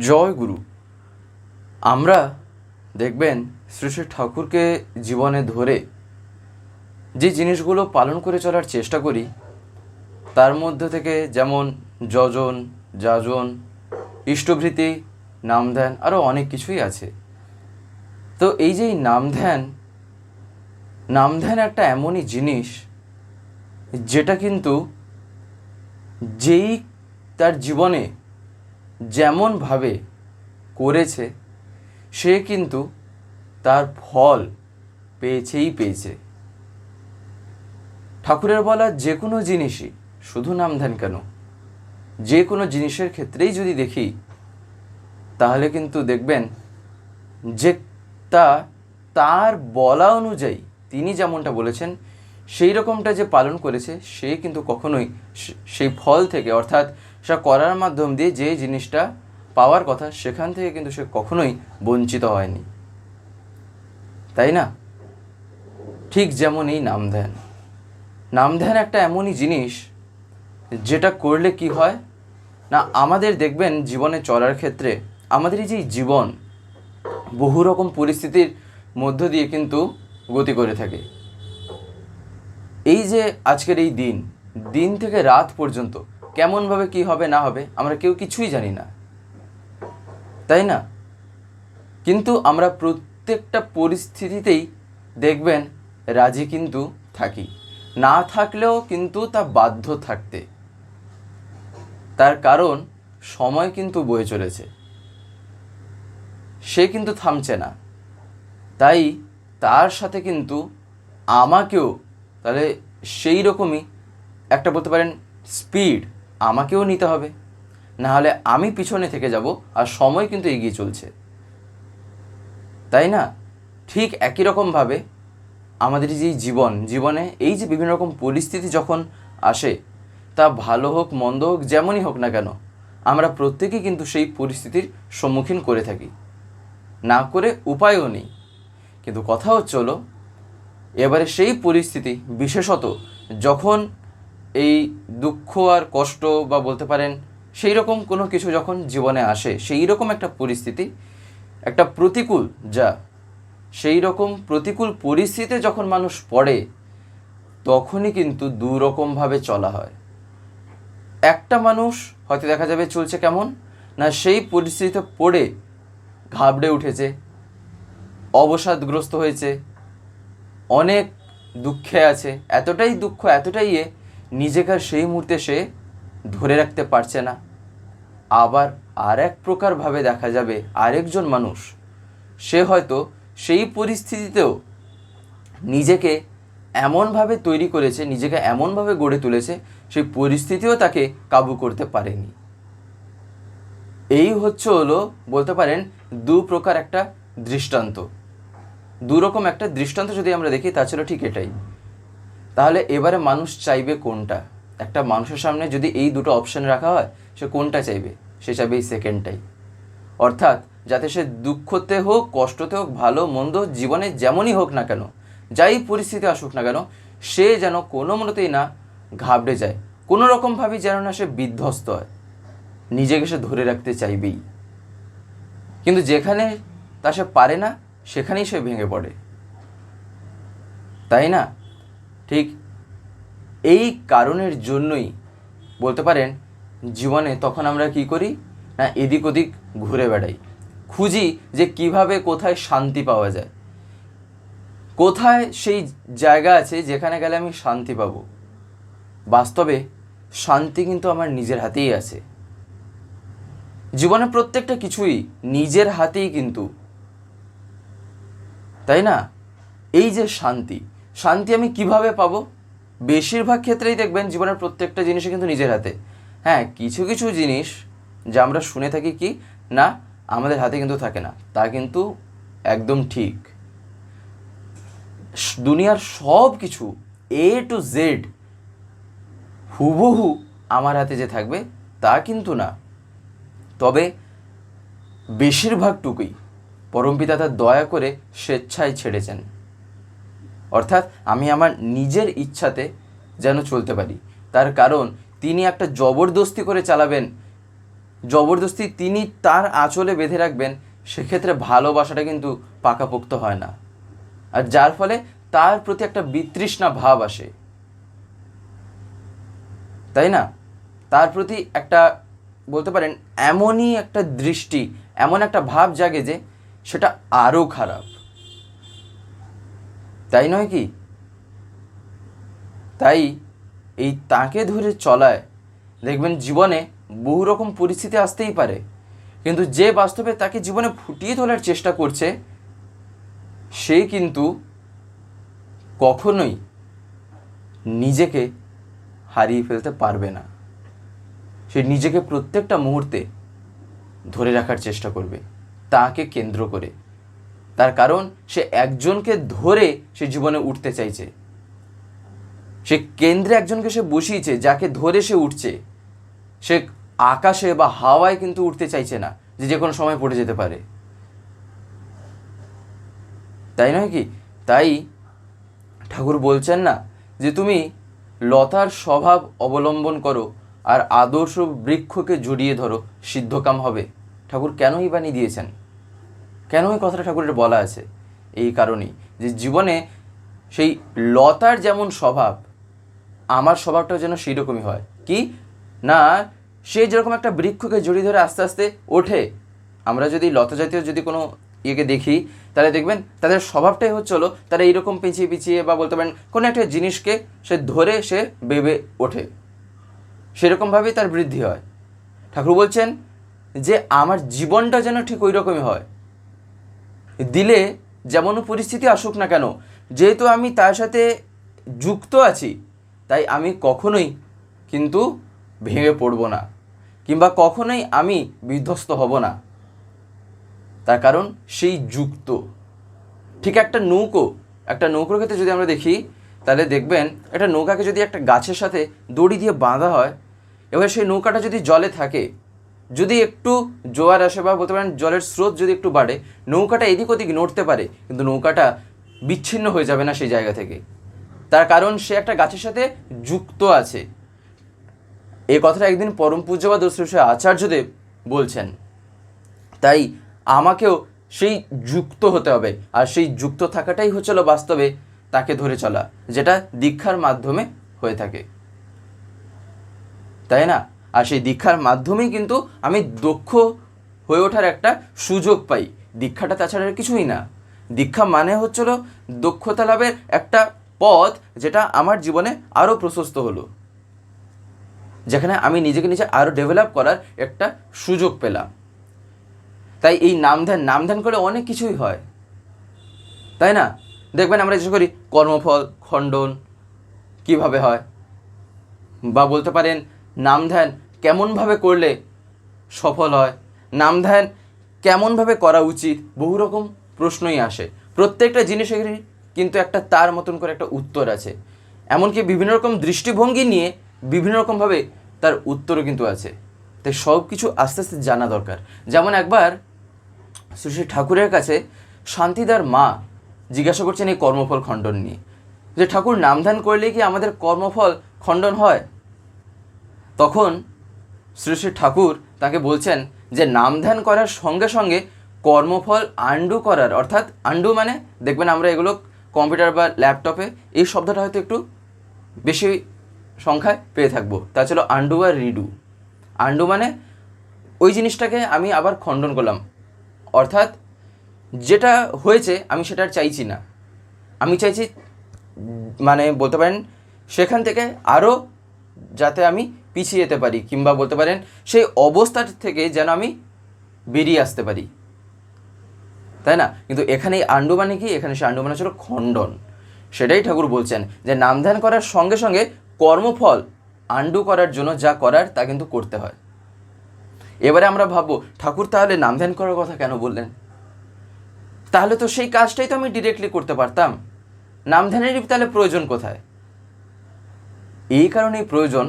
জয় গুরু। আমরা দেখবেন শ্রী শ্রী ঠাকুরকে জীবনে ধরে যে জিনিসগুলো পালন করে চলার চেষ্টা করি, তার মধ্যে থেকে যেমন যজন, যাজন, ইষ্টভৃতি, নাম ধ্যান আরও অনেক কিছুই আছে। তো এই যে নাম ধ্যান নাম ধ্যান একটা এমনই জিনিস যেটা কিন্তু যেই তার জীবনে যেমনভাবে করেছে, সে কিন্তু তার ফল পেয়েছেই পেয়েছে। ঠাকুরের বলা যে কোনো জিনিসই, শুধু নাম ধ্যান কেন? যে কোনো জিনিসের ক্ষেত্রেই যদি দেখি, তাহলে কিন্তু দেখবেন যে তা তার বলা অনুযায়ী তিনি যেমনটা বলেছেন, সেই রকমটা যে পালন করেছে, সে কিন্তু কখনোই সেই ফল থেকে, অর্থাৎ সে করার মাধ্যম দিয়ে যে জিনিসটা পাওয়ার কথা, সেখান থেকে কিন্তু সে কখনোই বঞ্চিত হয়নি। তাই না? ঠিক যেমন এই নাম ধ্যান নাম ধ্যান একটা এমনই জিনিস, যেটা করলে কি হয়? না, আমাদের দেখবেন জীবনে চলার ক্ষেত্রে আমাদের এই যে জীবন, বহু রকম পরিস্থিতির মধ্য দিয়ে কিন্তু গতি করে থাকে। এই যে আজকের এই দিন দিন থেকে রাত পর্যন্ত কেমনভাবে কি হবে, না হবে, আমরা কেউ কিছুই জানি না। তাই না? কিন্তু আমরা প্রত্যেকটা পরিস্থিতিতেই দেখবেন, রাজি কিন্তু থাকি। না থাকলেও কিন্তু তা বাধ্য থাকতে। তার কারণ, সময় কিন্তু বয়ে চলেছে। সে কিন্তু থামছে না। তাই তার সাথে কিন্তু আমাকেও, তাহলে সেই রকমই একটা বলতে পারেন স্পিড আমাকেও নিতে হবে। না হলে আমি পিছনে থেকে যাব আর সময় কিন্তু এগিয়ে চলছে। তাই না? ঠিক একই রকমভাবে আমাদের যে জীবন, জীবনে এই যে বিভিন্ন রকম পরিস্থিতি যখন আসে, তা ভালো হোক, মন্দ হোক, যেমনই হোক না কেন, আমরা প্রত্যেকেই কিন্তু সেই পরিস্থিতির সম্মুখীন করে থাকি। না করে উপায়ও নেই। কিন্তু কথা হচ্ছে হলো, এবারে সেই পরিস্থিতি, বিশেষত যখন এই দুঃখ আর কষ্ট বা বলতে পারেন সেই রকম কোনো কিছু যখন জীবনে আসে সেই রকম একটা পরিস্থিতি, একটা প্রতিকূল যা সেই রকম প্রতিকূল পরিস্থিতিতে যখন মানুষ পড়ে, তখনই কিন্তু দু রকমভাবে চলা হয়। একটা মানুষ হয়তো দেখা যাবে চলছে কেমন, না সেই পরিস্থিতিতে পড়ে ঘাবড়ে উঠেছে, অবসাদগ্রস্ত হয়েছে, অনেক দুঃখে আছে, এতটাই দুঃখ, এতটাই এ নিজেকে সেই মুহূর্তে সে ধরে রাখতে পারছে না। আবার আর এক প্রকারভাবে দেখা যাবে আরেকজন মানুষ। সে হয়তো সেই পরিস্থিতিতেও নিজেকে এমনভাবে তৈরি করেছে, নিজেকে এমনভাবে গড়ে তুলেছে, সেই পরিস্থিতিও তাকে কাবু করতে পারেনি। এই হচ্ছে হলো বলতে পারেন দু প্রকার একটা দৃষ্টান্ত। দু রকম একটা দৃষ্টান্ত যদি আমরা দেখি তা ছিল ঠিক এটাই। তাহলে এবারে মানুষ চাইবে কোনটা? একটা মানুষের সামনে যদি এই দুটো অপশন রাখা হয়, সে কোনটা চাইবে? সে চাইবে এই সেকেন্ডটাই অর্থাৎ যাতে সে দুঃখতে হোক, কষ্টতে হোক, ভালো, মন্দ, জীবনে যেমনই হোক না কেন, যাই পরিস্থিতি আসুক না কেন, সে যেন কোনো মতেই না ঘাবড়ে যায়। কোনো রকমভাবেই যেন না সে বিধ্বস্ত হয়। নিজেকে সে ধরে রাখতে চাইবেই। কিন্তু যেখানে তা সে পারে না, সেখানেই সে ভেঙে পড়ে। তাই না? ঠিক এই কারণের জন্যই বলতে পারেন জীবনে তখন আমরা কি করি না এদিক ওদিক ঘুরে বেড়াই। খুঁজি যে কীভাবে কোথায় শান্তি পাওয়া যায়। কোথায় সেই জায়গা আছে যেখানে গেলে আমি শান্তি পাবো। বাস্তবে শান্তি কিন্তু আমার নিজের হাতেই আছে। জীবনে প্রত্যেকটা কিছুই নিজের হাতেই কিন্তু। তাই না? এই যে শান্তি শান্তি আমি কীভাবে পাবো? বেশিরভাগ ক্ষেত্রেই দেখবেন জীবনের প্রত্যেকটা জিনিসই কিন্তু নিজের হাতে। হ্যাঁ কিছু কিছু জিনিস যা আমরা শুনে থাকি কি? না, আমাদের হাতে কিন্তু থাকে না। তা কিন্তু একদম ঠিক। দুনিয়ার সব কিছু এ টু জেড হুবহু আমার হাতে যে থাকবে, তা কিন্তু না। তবে বেশিরভাগটুকুই পরমপিতা তার দয়া করে স্বেচ্ছায় ছেড়েছেন। অর্থাৎ আমি আমার নিজের ইচ্ছাতে যেন চলতে পারি। তার কারণ, তিনি একটা জবরদস্তি করে চালাবেন। জবরদস্তি তিনি তার আঁচলে বেঁধে রাখবেন, সেক্ষেত্রে ভালোবাসাটা কিন্তু পাকাপোক্ত হয় না। আর যার ফলে তার প্রতি একটা বিতৃষ্ণা ভাব আসে। তাই না? তার প্রতি একটা, বলতে পারেন, এমনই একটা দৃষ্টি, এমন একটা ভাব জাগে যে সেটা আরও খারাপ। তাই নয় কি? তাই এই তাকে ধরে চলায়, দেখবেন জীবনে বহু রকম পরিস্থিতি আসতেই পারে। কিন্তু যে বাস্তবে তাকে জীবনে ফুটিয়ে তোলার চেষ্টা করছে, সে কিন্তু কখনোই নিজেকে হারিয়ে ফেলতে পারবে না। সে নিজেকে প্রত্যেকটা মুহূর্তে ধরে রাখার চেষ্টা করবে, তাকে কেন্দ্র করে। তার কারণ সে একজনকে ধরে সে জীবনে উঠতে চাইছে। সে কেন্দ্রে একজনকে সে বসিয়েছে, যাকে ধরে সে উঠছে। সে আকাশে বা হাওয়ায় কিন্তু উঠতে চাইছে না, যে যে কোনো সময় পড়ে যেতে পারে। তাই নয় কি? তাই ঠাকুর বলছেন না যে তুমি লতার স্বভাব অবলম্বন করো আর আদর্শ বৃক্ষকে জড়িয়ে ধরো, সিদ্ধকাম হবে। ঠাকুর কেনই বানিয়ে দিয়েছেন? কেন এই কথাটা ঠাকুরের বলা আছে? এই কারণেই যে জীবনে সেই লতার যেমন স্বভাব, আমার স্বভাবটাও যেন সেই রকমই হয়। কি? না, সে যেরকম একটা বৃক্ষকে জড়িয়ে ধরে আস্তে আস্তে ওঠে। আমরা যদি লতা জাতীয় যদি কোনো ইয়েকে দেখি, তাহলে দেখবেন তাদের স্বভাবটাই হচ্ছে হলো তারা এইরকম পিছিয়ে পিছিয়ে বা বলতে পারেন কোনো একটা জিনিসকে সে ধরে সে বেবে ওঠে। সেরকমভাবেই তার বৃদ্ধি হয়। ঠাকুর বলছেন যে আমার জীবনটা যেন ঠিক ওই রকমই হয়। দিলে যেমন পরিস্থিতি আসুক না কেন, যেহেতু আমি তার সাথে যুক্ত আছি, তাই আমি কখনোই কিন্তু ভেঙে পড়ব না কিংবা কখনোই আমি বিধ্বস্ত হব না। তার কারণ সেই যুক্ত। ঠিক একটা নৌকো, একটা নৌকোর ক্ষেত্রে যদি আমরা দেখি, তাহলে দেখবেন একটা নৌকাকে যদি একটা গাছের সাথে দড়ি দিয়ে বাঁধা হয়, এবার সেই নৌকাটা যদি জলে থাকে যদি একটু জোয়ার আসে বা বলতে পারেন জলের স্রোত যদি একটু বাড়ে, নৌকাটা এদিক ওদিক নড়তে পারে, কিন্তু নৌকাটা বিচ্ছিন্ন হয়ে যাবে না সেই জায়গা থেকে। তার কারণ সে একটা গাছের সাথে যুক্ত আছে। এই কথাটা একদিন পরম পূজ্যবাদ শ্রী আচার্যদেব বলছেন। তাই আমাকেও সেই যুক্ত হতে হবে, আর সেই যুক্ত থাকাটাই হচ্ছিল বাস্তবে তাকে ধরে চলা, যেটা দীক্ষার মাধ্যমে হয়ে থাকে। তাই না? আর সেই দীক্ষার মাধ্যমেই কিন্তু আমি দক্ষ হয়ে ওঠার একটা সুযোগ পাই। দীক্ষাটা তাছাড়া কিছুই না। দীক্ষা মানে হচ্ছিল দক্ষতা লাভের একটা পথ যেটা আমার জীবনে আরও প্রশস্ত হলো। যেখানে আমি নিজেকে নিজে আরও ডেভেলপ করার একটা সুযোগ পেলাম। তাই এই নাম ধ্যান নাম ধ্যান করে অনেক কিছুই হয়। তাই না? দেখবেন আমরা যেসব করি, কর্মফল, খণ্ডন কীভাবে হয়? বা বলতে পারেন নাম ধ্যান কেমনভাবে করলে সফল হয়? নাম ধ্যান কেমনভাবে করা উচিত? বহু রকম প্রশ্নই আসে। প্রত্যেকটা জিনিসেরই কিন্তু একটা তার মতন করে একটা উত্তর আছে। এমনকি বিভিন্ন রকম দৃষ্টিভঙ্গি নিয়ে বিভিন্ন রকমভাবে তার উত্তরও কিন্তু আছে। তাই সব কিছু আস্তে আস্তে জানা দরকার। যেমন একবার শ্রী ঠাকুরের কাছে শান্তিদার মা জিজ্ঞাসা করছেন এই কর্মফল খণ্ডন নিয়ে। যে ঠাকুর নামধান করলে কি আমাদের কর্মফল খণ্ডন হয়? তখন শ্রী শ্রী ঠাকুর তাকে বলছেন যে নাম ধ্যান করার সঙ্গে সঙ্গে কর্মফল আন্ডু করার, অর্থাৎ আন্ডু মানে দেখবেন আমরা এগুলো কম্পিউটার বা ল্যাপটপে এই শব্দটা হয়তো একটু বেশি সংখ্যায় পেয়ে থাকব। তা ছিল আন্ডু আর রিডু আন্ডু মানে ওই জিনিসটাকে আমি আবার খণ্ডন করলাম। অর্থাৎ যেটা হয়েছে আমি সেটা চাইছি না। আমি চাইছি মানে বলতে পারেন, সেখান থেকে আরও যাতে আমি পিছিয়ে যেতে পারি কিংবা বলতে পারেন সেই অবস্থা থেকে যেন আমি বেরিয়ে আসতে পারি। তাই না? কিন্তু এখানে এই আন্ডু মানে কি? এখানে সে আন্ডু মানে ছিল খণ্ডন। সেটাই ঠাকুর বলছেন যে নাম ধ্যান করার সঙ্গে সঙ্গে কর্মফল আন্ডু করার জন্য যা করার তা কিন্তু করতে হয়। এবারে আমরা ভাববো, ঠাকুর তাহলে নাম ধ্যান করার কথা কেন বললেন? তাহলে তো সেই কাজটাই তো আমি ডিরেক্টলি করতে পারতাম। নাম ধ্যানেরই তাহলে প্রয়োজন কোথায়? এই কারণেই প্রয়োজন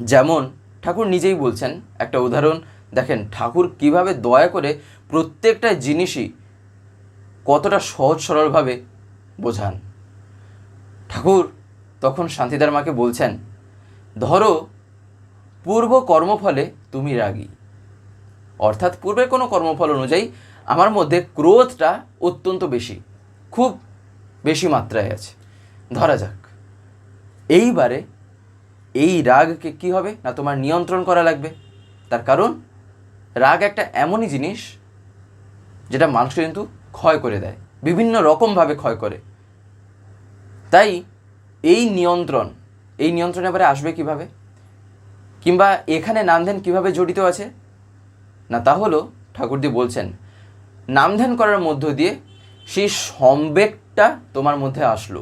যেমন ঠাকুর নিজেই বলছেন, একটা উদাহরণ, দেখেন, ঠাকুর কীভাবে দয়া করে প্রত্যেকটা জিনিসই কতটা সহজ সরলভাবে বোঝান। ঠাকুর তখন শান্তিদার মাকে বলছেন, ধরো, পূর্ব কর্মফলে তুমি রাগী। অর্থাৎ পূর্বের কোনো কর্মফল অনুযায়ী আমার মধ্যে ক্রোধটা অত্যন্ত বেশি, খুব বেশি মাত্রায় আছে। ধরা যাক, এইবারে এই রাগকে কি হবে? না তোমার নিয়ন্ত্রণ করা লাগবে? তার কারণ, রাগ একটা এমনই জিনিস যেটা মানুষকে কিন্তু ক্ষয় করে দেয়, বিভিন্ন রকমভাবে ক্ষয় করে। তাই এই নিয়ন্ত্রণ এই নিয়ন্ত্রণ এবারে আসবে কীভাবে? কিংবা এখানে নামধ্যান কীভাবে জড়িত আছে? না, তা হলো ঠাকুরদি বলছেন নামধ্যান করার মধ্য দিয়ে সেই সম্বেগটা তোমার মধ্যে আসলো।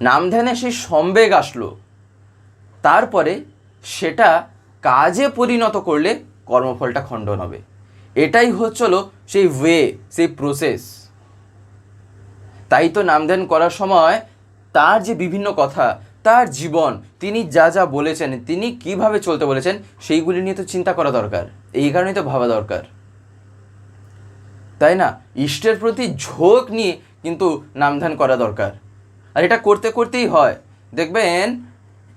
নামধ্যানে সেই সম্বেগ আসলো। তারপরে সেটা কাজে পরিণত করলে কর্মফলটা খণ্ডন হবে। এটাই হচ্ছিল সেই ওয়ে, সেই প্রসেস তাই তো নামধ্যান করার সময় তার যে বিভিন্ন কথা, তার জীবন, তিনি যা যা বলেছেন, তিনি কীভাবে চলতে বলেছেন, সেইগুলি নিয়ে তো চিন্তা করা দরকার। এই কারণেই তো ভাবা দরকার। তাই না? ইষ্টের প্রতি ঝোঁক নিয়ে কিন্তু নামধান করা দরকার। আর এটা করতে করতেই হয়। দেখবেন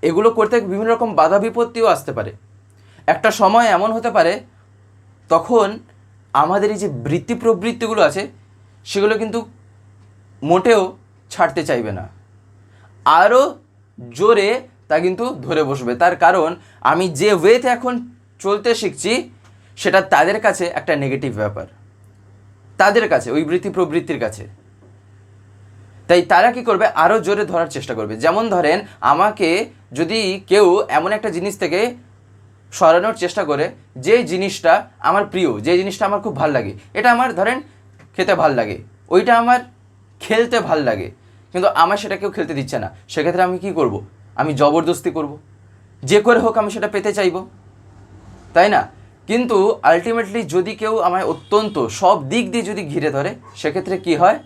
এগুলো করতে বিভিন্ন রকম বাধা বিপত্তিও আসতে পারে। একটা সময় এমন হতে পারে, তখন আমাদের এই যে বৃত্তি প্রবৃত্তিগুলো আছে, সেগুলো কিন্তু মোটেও ছাড়তে চাইবে না। আরও জোরে তা কিন্তু ধরে বসবে। তার কারণ, আমি যে ওয়েতে এখন চলতে শিখছি, সেটা তাদের কাছে একটা নেগেটিভ ব্যাপার। তাদের কাছে, ওই বৃত্তি প্রবৃত্তির কাছে। তাই তারা কি করবে? আরও জোরে ধরার চেষ্টা করবে। যেমন ধরেন, আমাকে যদি কেউ এমন একটা জিনিস থেকে সরানোর চেষ্টা করে, যে জিনিসটা আমার প্রিয়, যে জিনিসটা আমার খুব ভালো লাগে, এটা আমার ধরেন খেতে ভালো লাগে, ওইটা আমার খেলতে ভালো লাগে, কিন্তু আমার সেটা কেউ খেলতে দিচ্ছে না, সেক্ষেত্রে আমি কি করব? আমি জবরদস্তি করব। যে করে হোক আমি সেটা পেতে চাইব। তাই না? কিন্তু আলটিমেটলি যদি কেউ আমায় অত্যন্ত সব দিক দিয়ে যদি ঘিরে ধরে, সেক্ষেত্রে কি হয়?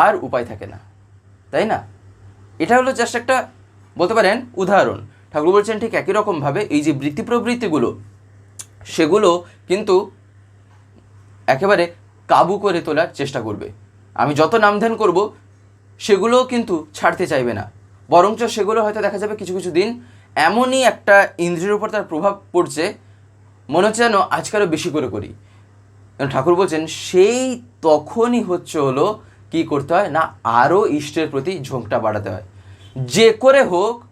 আর উপায় থাকে না, তাই না? এটা হলো জাস্ট একটা, বলতে পারেন, উদাহরণ। ঠাকুর বলছেন, ঠিক একই রকমভাবে এই যে বৃত্তি প্রবৃত্তিগুলো সেগুলো কিন্তু একেবারে কাবু করে তোলার চেষ্টা করবে। আমি যত নামধান করব, সেগুলোও কিন্তু ছাড়তে চাইবে না। বরঞ্চ সেগুলো হয়তো দেখা যাবে কিছু কিছু দিন এমনই একটা ইন্দ্রিয়ের উপর তার প্রভাব পড়ছে, মনে হচ্ছে যেন আজকে আরও বেশি করে করি। ঠাকুর বলছেন, সেই তখনই হচ্ছে হলো কি করতে হয়? না, আরও ইষ্টের প্রতি ঝোঁকটা বাড়াতে হয়। যে করে হোক,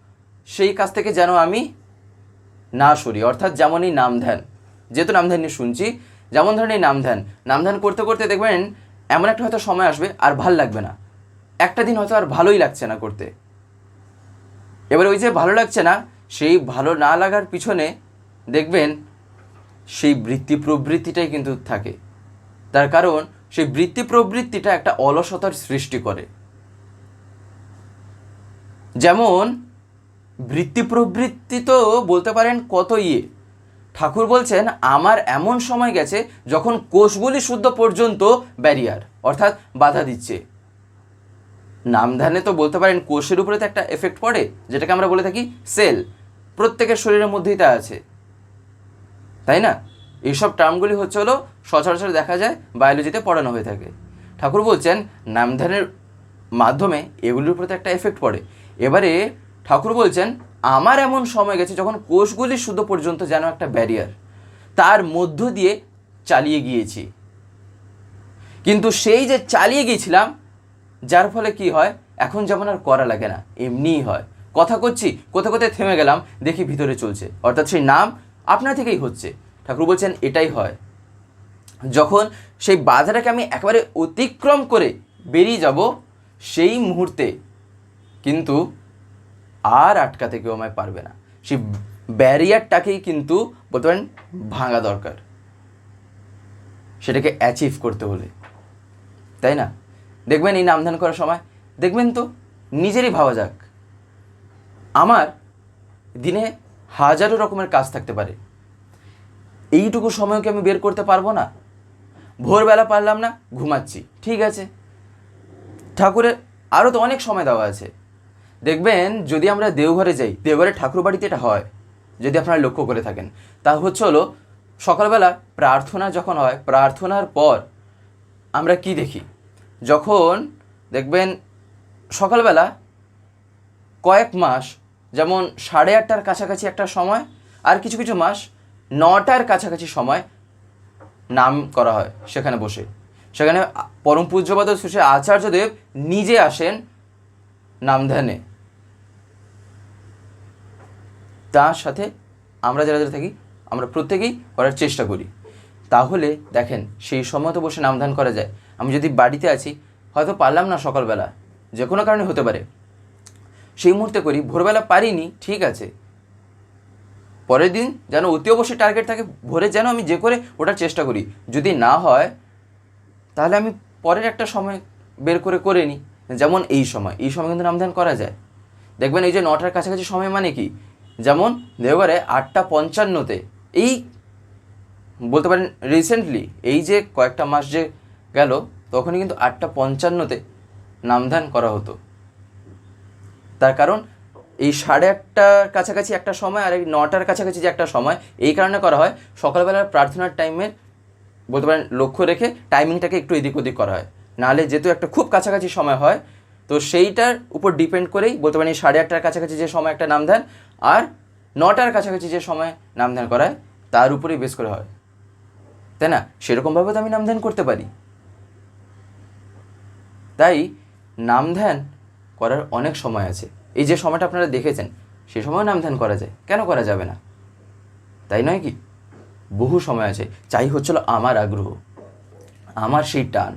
সেই কাজ থেকে যেন আমি না সরি। অর্থাৎ যেমনই নাম ধ্যান। যেহেতু নাম ধ্যান নিয়ে শুনছি, যেমন ধরেন এই নাম ধ্যান। নাম ধ্যান করতে করতে দেখবেন, এমন একটা হয়তো সময় আসবে, আর ভালো লাগবে না। একটা দিন হয়তো আর ভালোই লাগছে না করতে। এবার ওই যে ভালো লাগছে না, সেই ভালো না লাগার পিছনে দেখবেন, সেই বৃত্তি প্রবৃত্তিটাই কিন্তু থাকে। তার কারণ সেই বৃত্তি প্রবৃত্তিটা একটা অলসতার সৃষ্টি করে। যেমন, বৃত্তি প্রবৃত্তি তো বলতে পারেন কত ইয়ে। ঠাকুর বলছেন, আমার এমন সময় গেছে যখন কোষগুলি শুদ্ধ পর্যন্ত ব্যারিয়ার, অর্থাৎ বাধা দিচ্ছে। নামধানে তো বলতে পারেন কোষের উপরে তো একটা এফেক্ট পড়ে, যেটাকে আমরা বলে থাকি সেল। প্রত্যেকের শরীরের মধ্যেই তা আছে। তাই না? এইসব টার্মগুলি হচ্ছে হলো সচরাচর দেখা যায় বায়োলজিতে পড়ানো হয়ে থাকে। ঠাকুর বলছেন নামধানের মাধ্যমে এগুলির প্রতি একটা এফেক্ট পড়ে। এবারে ঠাকুর বলছেন, আমার এমন সময় গেছে যখন কোষগুলি শুদ্ধ পর্যন্ত যেন একটা ব্যারিয়ার তার মধ্য দিয়ে চালিয়ে গিয়েছি। কিন্তু সেই যে চালিয়ে গিয়েছিলাম, যার ফলে কি হয়, এখন যেমন আর করা লাগে না, এমনিই হয়। কথা করছি কোথাও কোথায় থেমে গেলাম, দেখি ভিতরে চলছে। অর্থাৎ সেই নাম আপনার থেকেই হচ্ছে। ঠাকুর বলছেন, এটাই হয়। যখন সেই বাধাটাকে আমি একেবারে অতিক্রম করে বেরিয়ে যাব সেই মুহূর্তে কিন্তু আর আটকাতে কেউ আমায় পারবে না। সেই ব্যারিয়ারটাকেই কিন্তু বলতে পারেন, ভাঙা দরকার। সেটাকে অ্যাচিভ করতে হলে। তাই না? দেখবেন এই নামধান করার সময়, দেখবেন তো, নিজেরই ভাবা যাক। আমার দিনে হাজারো রকমের কাজ থাকতে পারে। এইটুকু সময়কে আমি বের করতে পারব না? ভোরবেলা পারলাম না, ঘুমাচ্ছি। ঠিক আছে। ঠাকুরের আরও তো অনেক সময় দেওয়া আছে। দেখবেন, যদি আমরা দেওঘরে যাই দেওঘরে ঠাকুর বাড়িতে এটা হয়, যদি আপনারা লক্ষ্য করে থাকেন। তা হচ্ছে হলো, সকালবেলা প্রার্থনা যখন হয়, প্রার্থনার পর আমরা কি দেখি? যখন দেখবেন, সকালবেলা কয়েক মাস, যেমন সাড়ে আটটার কাছাকাছি একটা সময়, আর কিছু কিছু মাস নটার কাছাকাছি সময় নাম করা হয় সেখানে বসে। সেখানে পরম পূজ্যপাদ শ্রী আচার্যদেব নিজে আসেন নাম ধ্যানে তার সাথে আমরা যারা যারা থাকি, আমরা প্রত্যেকেই করার চেষ্টা করি। তাহলে দেখেন, সেই সময় তো বসে নামধান করা যায়। আমি যদি বাড়িতে আছি, হয়তো পারলাম না সকালবেলা। যে কোনো কারণে হতে পারে। সেই মুহূর্তে করি, ভোরবেলা পারিনি, ঠিক আছে। পরের দিন যেন অতি অবশ্যই টার্গেট থাকে, ভোরে যেন আমি যে করে ওটার চেষ্টা করি। যদি না হয়, তাহলে আমি পরের একটা সময় বের করে করে নিই। যেমন এই সময় এই সময় কিন্তু নামধান করা যায়। দেখবেন এই যে নটার কাছাকাছি সময় মানে কি? যেমন দেওবারে আটটা পঞ্চান্নতে, এই বলতে পারেন রিসেন্টলি এই যে কয়েকটা মাস যে গেল, তখনই কিন্তু আটটা পঞ্চান্নতে নামধান করা হতো। তার কারণ এই সাড়ে আটটার কাছাকাছি একটা সময় আর এই নটার কাছাকাছি যে একটা সময়, এই কারণে করা হয়, সকালবেলার প্রার্থনার টাইমের বলতে পারেন লক্ষ্য রেখে টাইমিংটাকে একটু এদিক ওদিক করা হয়। নাহলে যেহেতু একটা খুব কাছাকাছি সময় হয়, তো সেইটার উপর ডিপেন্ড করেই বলতে পারেন এই সাড়ে আটটার কাছাকাছি যে সময় একটা নামধান আর নটার কাছাকাছি যে সময় নামধান করা হয়, তার উপরেই বেস করে হয়। তাই না? সেরকমভাবে তো আমি নামধান করতে পারি। তাই নাম ধ্যান করার অনেক সময় আছে। এই যে সময়টা আপনারা দেখেছেন, সে সময় নাম ধ্যান করা যায়। কেন করা যাবে না? তাই নয় কি? বহু সময় আছে। চাই হচ্ছিল আমার আগ্রহ, আমার সেই টান।